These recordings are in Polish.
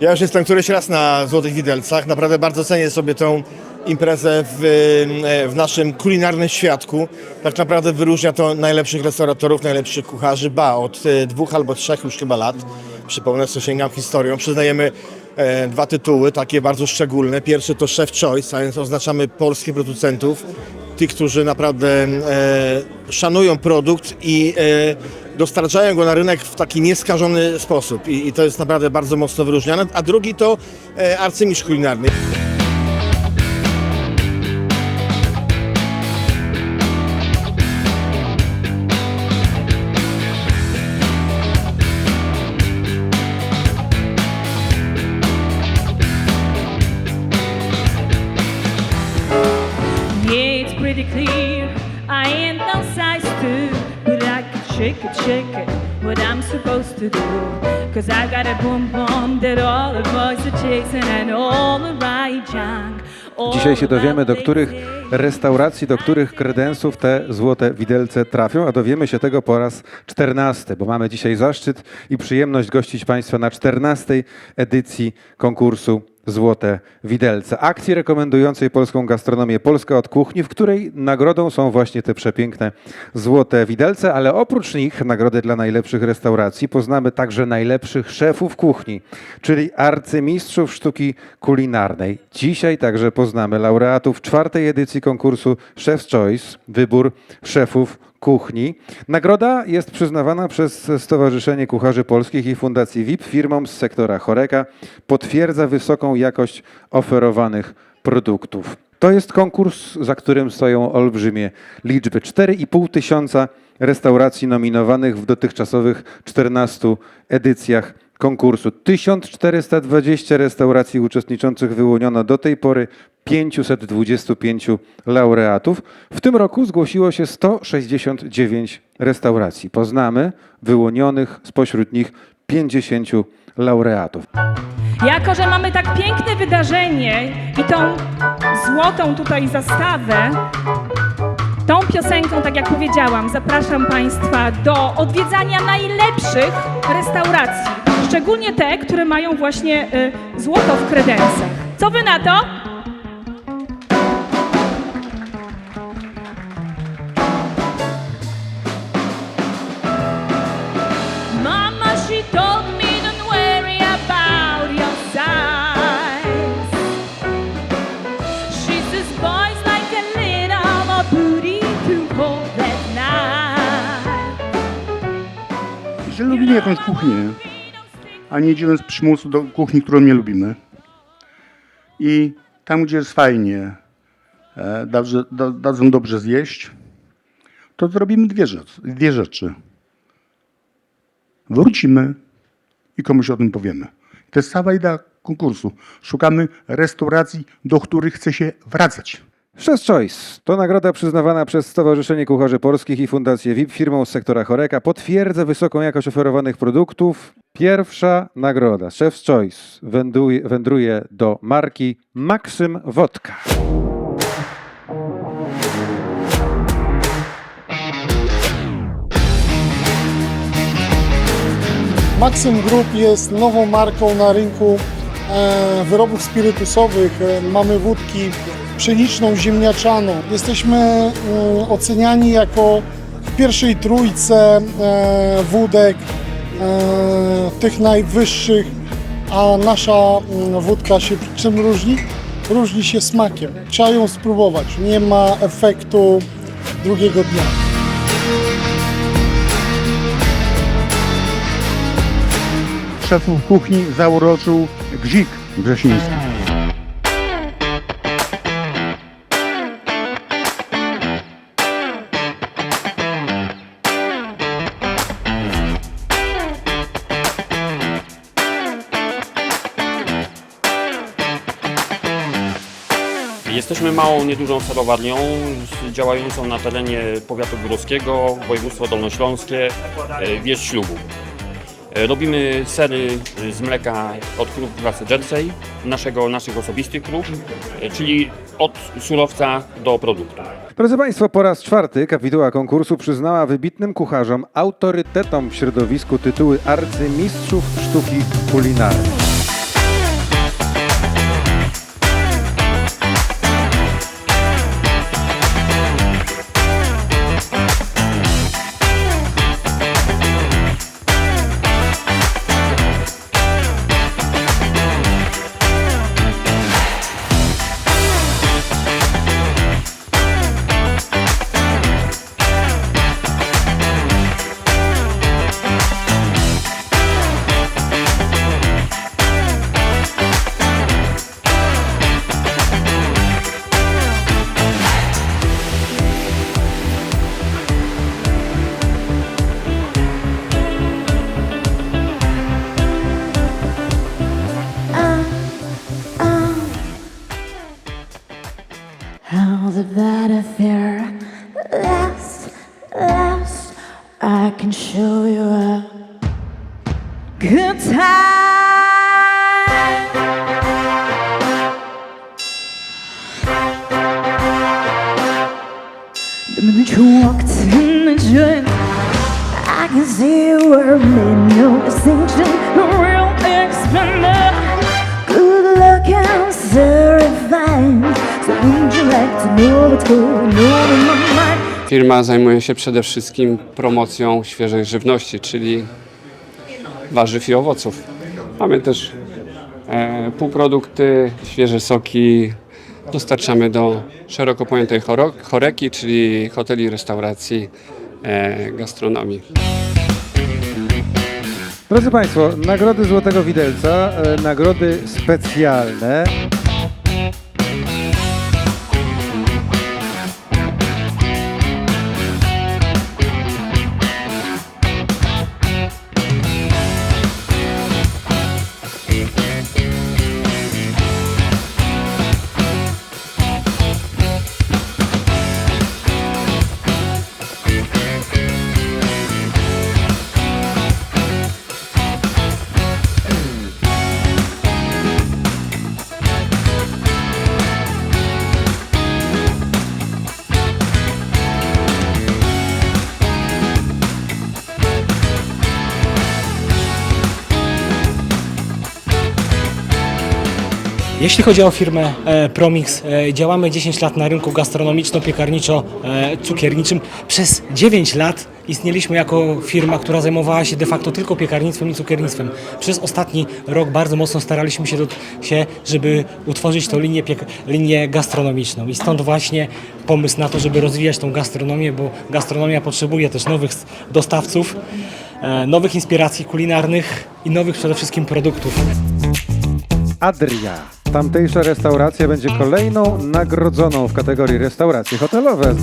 Ja już jestem któryś raz na Złotych Widelcach. Naprawdę bardzo cenię sobie tą imprezę w, e, w naszym kulinarnym świadku. Tak naprawdę wyróżnia to najlepszych restauratorów, najlepszych kucharzy, ba, od e, dwóch albo trzech już chyba lat. Przypomnę, co sięgam historią. Przyznajemy e, dwa tytuły, takie bardzo szczególne. Pierwszy to Chef Choice, a więc oznaczamy polskich producentów, tych, którzy naprawdę e, szanują produkt i e, dostarczają go na rynek w taki nieskażony sposób. I, i to jest naprawdę bardzo mocno wyróżniane. A drugi to e, arcymistrz kulinarny. Dzisiaj się dowiemy, do których restauracji, do których kredensów te złote widelce trafią, a dowiemy się tego po raz czternasty, bo mamy dzisiaj zaszczyt i przyjemność gościć Państwa na czternastej edycji konkursu Złote Widelce. Akcji rekomendującej polską gastronomię Polska od kuchni, w której nagrodą są właśnie te przepiękne złote widelce, ale oprócz nich nagrody dla najlepszych restauracji poznamy także najlepszych szefów kuchni, czyli arcymistrzów sztuki kulinarnej. Dzisiaj także poznamy laureatów czwartej edycji konkursu Chef's Choice, wybór szefów kuchni. Nagroda jest przyznawana przez Stowarzyszenie Kucharzy Polskich i Fundacji WIP firmom z sektora choreka. Potwierdza wysoką jakość oferowanych produktów. To jest konkurs, za którym stoją olbrzymie liczby. 4,5 tysiąca restauracji nominowanych w dotychczasowych 14 edycjach konkursu. 1420 restauracji uczestniczących wyłoniono do tej pory 525 laureatów. W tym roku zgłosiło się 169 restauracji. Poznamy wyłonionych spośród nich 50 laureatów. Jako, że mamy tak piękne wydarzenie i tą złotą tutaj zastawę, tą piosenką, tak jak powiedziałam, zapraszam Państwa do odwiedzania najlepszych restauracji. Szczególnie te, które mają właśnie y, złoto w kredensach. Co Wy na to? Mama, lubimy jakąś kuchnię, a nie idziemy z przymusu do kuchni, którą nie lubimy i tam, gdzie jest fajnie, dobrze, da, dadzą dobrze zjeść, to zrobimy dwie rzeczy, dwie rzeczy. Wrócimy i komuś o tym powiemy. To jest cała idea konkursu. Szukamy restauracji, do których chce się wracać. Chef's Choice to nagroda przyznawana przez Stowarzyszenie Kucharzy Polskich i Fundację WIP firmą z sektora choreka. Potwierdza wysoką jakość oferowanych produktów. Pierwsza nagroda Chef's Choice wędruje, wędruje do marki Maxym Wodka. Maxim Group jest nową marką na rynku e, wyrobów spirytusowych. E, mamy wódki pszeniczną, ziemniaczaną. Jesteśmy e, oceniani jako w pierwszej trójce e, wódek e, tych najwyższych, a nasza mm, wódka się czym różni? Różni się smakiem. Trzeba ją spróbować. Nie ma efektu drugiego dnia. Szefów kuchni zauroczył Gzik Grzesiński. Jesteśmy małą, niedużą serowarnią działającą na terenie powiatu górowskiego, województwo dolnośląskie, e, wieś ślubu. E, Robimy sery z mleka od krów klasy Jersey, naszego, naszych osobistych krów, e, czyli od surowca do produktu. Drodzy Państwo, po raz czwarty kapituła konkursu przyznała wybitnym kucharzom, autorytetom w środowisku tytuły arcymistrzów sztuki kulinarnej. Last, last, I can show you a good time. The minute you walked in the joint, I can see you were made no distinction, no real expander. Good looking, certified. So would you like to know what's going on in my? Firma zajmuje się przede wszystkim promocją świeżej żywności, czyli warzyw i owoców. Mamy też e, półprodukty, świeże soki. Dostarczamy do szeroko pojętej choreki, czyli hoteli, restauracji, e, gastronomii. Drodzy Państwo, nagrody Złotego Widelca, e, nagrody specjalne. Jeśli chodzi o firmę e, Promix, e, działamy 10 lat na rynku gastronomiczno-piekarniczo-cukierniczym. Przez 9 lat istnieliśmy jako firma, która zajmowała się de facto tylko piekarnictwem i cukiernictwem. Przez ostatni rok bardzo mocno staraliśmy się, się żeby utworzyć tą linię, linię gastronomiczną. I stąd właśnie pomysł na to, żeby rozwijać tą gastronomię, bo gastronomia potrzebuje też nowych dostawców, e, nowych inspiracji kulinarnych i nowych przede wszystkim produktów. Adria. Tamtejsza restauracja będzie kolejną nagrodzoną w kategorii restauracje hotelowe.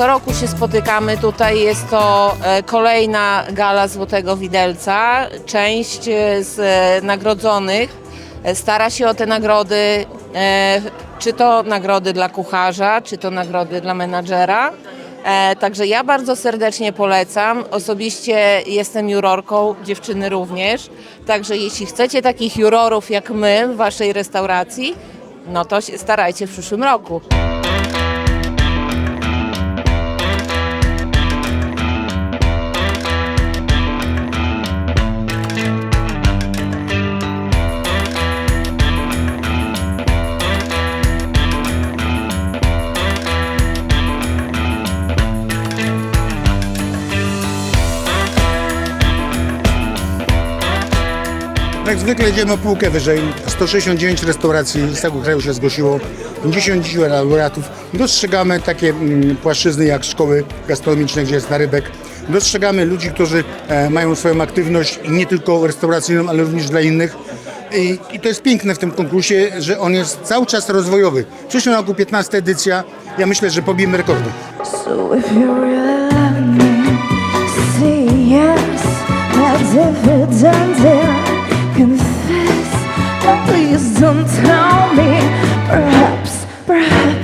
Co roku się spotykamy tutaj. Jest to e, kolejna gala Złotego Widelca. Część e, z e, nagrodzonych stara się o te nagrody, czy to nagrody dla kucharza, czy to nagrody dla menadżera. Także ja bardzo serdecznie polecam. Osobiście jestem jurorką, dziewczyny również. Także jeśli chcecie takich jurorów jak my w waszej restauracji, no to starajcie w przyszłym roku. Jak zwykle idziemy o półkę wyżej. 169 restauracji z całego kraju się zgłosiło, 50 laureatów. Dostrzegamy takie mm, płaszczyzny jak szkoły gastronomiczne, gdzie jest narybek. Dostrzegamy ludzi, którzy e, mają swoją aktywność nie tylko restauracyjną, ale również dla innych. I, I to jest piękne w tym konkursie, że on jest cały czas rozwojowy. W przyszłym roku 15 edycja. Ja myślę, że pobijemy rekordy. So if you really love me, say yes. As if it done, dare confess. Oh, please don't tell me. Perhaps, perhaps.